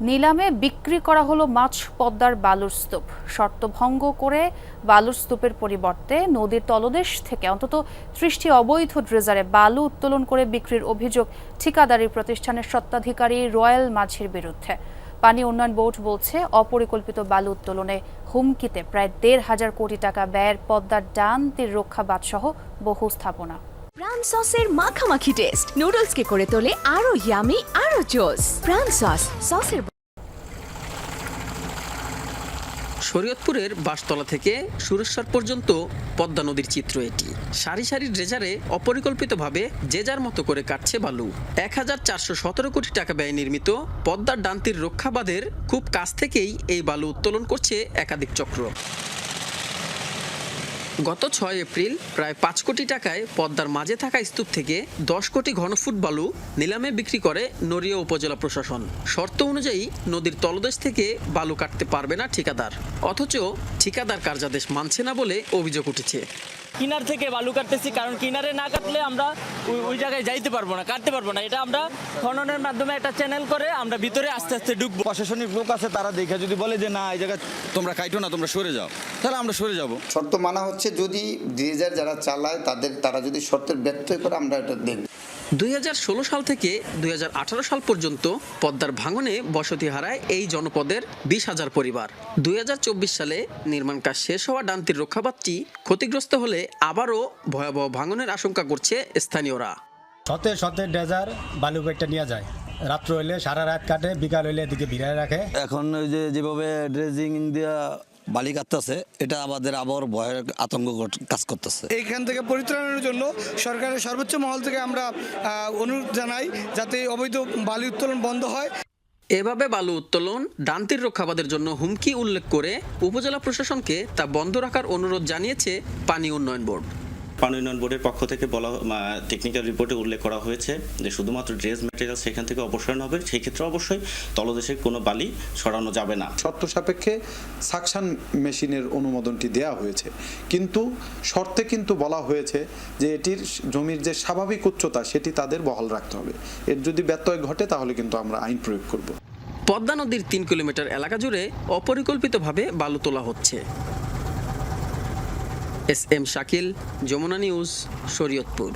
নিলামে বিক্রি করা হলো মাছ পদ্মার বালুর স্তূপ। শর্ত ভঙ্গ করে বালুর স্তূপের পরিবর্তে নদীর তলদেশ থেকে অন্তত ত্রিশটি অবৈধ ড্রেজারে বালু উত্তোলন করে বিক্রির অভিযোগ ঠিকাদারি প্রতিষ্ঠানের স্বত্বাধিকারী রয়্যাল মাঝির বিরুদ্ধে। পানি উন্নয়ন বোর্ড বলছে, অপরিকল্পিত বালু উত্তোলনে হুমকিতে প্রায় দেড় হাজার কোটি টাকা ব্যয়ের পদ্মার ডান, তীর রক্ষা বাদসহ বহু স্থাপনা। প্রাণ সসের মাখামাখি টেস্ট নুডলসকে করে তোলে আরও ইয়ামি প্রাণ সস সসের শরীয়তপুরের বাসতলা থেকে সুরেশ্বর পর্যন্ত পদ্মা নদীর চিত্র এটি। সারি সারি ড্রেজারে অপরিকল্পিতভাবে যে যার মতো করে কাটছে বালু। এক হাজার চারশো সতেরো কোটি টাকা ব্যয় নির্মিত পদ্মার ডান্তির রক্ষাবাদের খুব কাছ থেকেই এই বালু উত্তোলন করছে একাধিক চক্র। গত ছয় এপ্রিল প্রায় পাঁচ কোটি টাকায় পদ্মার মাঝে থাকা স্তূপ থেকে দশ কোটি ঘনফুট বালু নিলামে বিক্রি করে নড়িয়া উপজেলা প্রশাসন। শর্ত অনুযায়ী নদীর তলদেশ থেকে বালু কাটতে পারবে না ঠিকাদার। অথচ ঠিকাদার কার্যাদেশ মানছে না বলে অভিযোগ উঠেছে। কিনার থেকে বালু কাটতেছি কারণ কিনারে না কাটলে আমরা ওই ওই জায়গায় যাইতে পারব না কাটতে পারব না। এটা আমরা খননের মাধ্যমে একটা চ্যানেল করে আমরা ভিতরে আস্তে আস্তে ডুববো প্রশাসনিক লোক আছে তারা দেখে যদি বলে যে না এই জায়গায় তোমরা কাইটো না তোমরা সরে যাও তাহলে আমরা সরে যাব। শর্ত মানা হচ্ছে যদি ড্রেজার যারা চালায় তাদের তারা যদি শর্তের ব্যর্থ করে আমরা এটা দেখব। দুই হাজার ষোলো সাল থেকে দুই সাল পর্যন্ত পদ্মার ভাঙনে বসতি হারায় এই জনপদের বিশ হাজার পরিবার। দু হাজার চব্বিশ সালে নির্মাণ কাজ শেষ হওয়া ডান্তির রক্ষাবাদটি ক্ষতিগ্রস্ত হলে আবারও ভয়াবহ ভাঙনের আশঙ্কা করছে স্থানীয়রা। শতে শতে ডেজার বালু পেটটা নিয়ে যায়। রাত্র হইলে সারা রাত কাটে বিকাল হইলে এদিকে ভিড়ায় রাখে। এখন ওই যে যেভাবে ড্রেজিং দিয়া বালি কাটতেছে এটা আমাদের আবার ভয়ের আতঙ্ক ঘট- কাজ করতেছে। এইখান থেকে পরিত্রাণের জন্য সরকারের সর্বোচ্চ মহল থেকে আমরা অনুরোধ জানাই যাতে অবৈধ বালি উত্তোলন বন্ধ হয়। এভাবে বালু উত্তোলন ডান্তির রক্ষাবাদের জন্য হুমকি উল্লেখ করে উপজেলা প্রশাসনকে তা বন্ধ রাখার অনুরোধ জানিয়েছে পানি উন্নয়ন বোর্ড। পানি উন্নয়ন বোর্ডের পক্ষ থেকে বলা টেকনিক্যাল রিপোর্টে উল্লেখ করা হয়েছে যে শুধুমাত্র ড্রেস ম্যাটেরিয়াল সেখান থেকে অপসারণ হবে সেই ক্ষেত্রে অবশ্যই তলদেশে কোনো বালি সরানো যাবে না। শর্ত সাপেক্ষে সাকশন মেশিনের অনুমোদনটি দেওয়া হয়েছে। কিন্তু শর্তে কিন্তু বলা হয়েছে যে এটির জমির যে স্বাভাবিক উচ্চতা সেটি তাদের বহাল রাখতে হবে। এর যদি ব্যত্যয় ঘটে তাহলে কিন্তু আমরা আইন প্রয়োগ করব। পদ্মা নদীর তিন কিলোমিটার এলাকা জুড়ে অপরিকল্পিতভাবে বালু তোলা হচ্ছে। S M Shakil Jamuna News Shariatpur.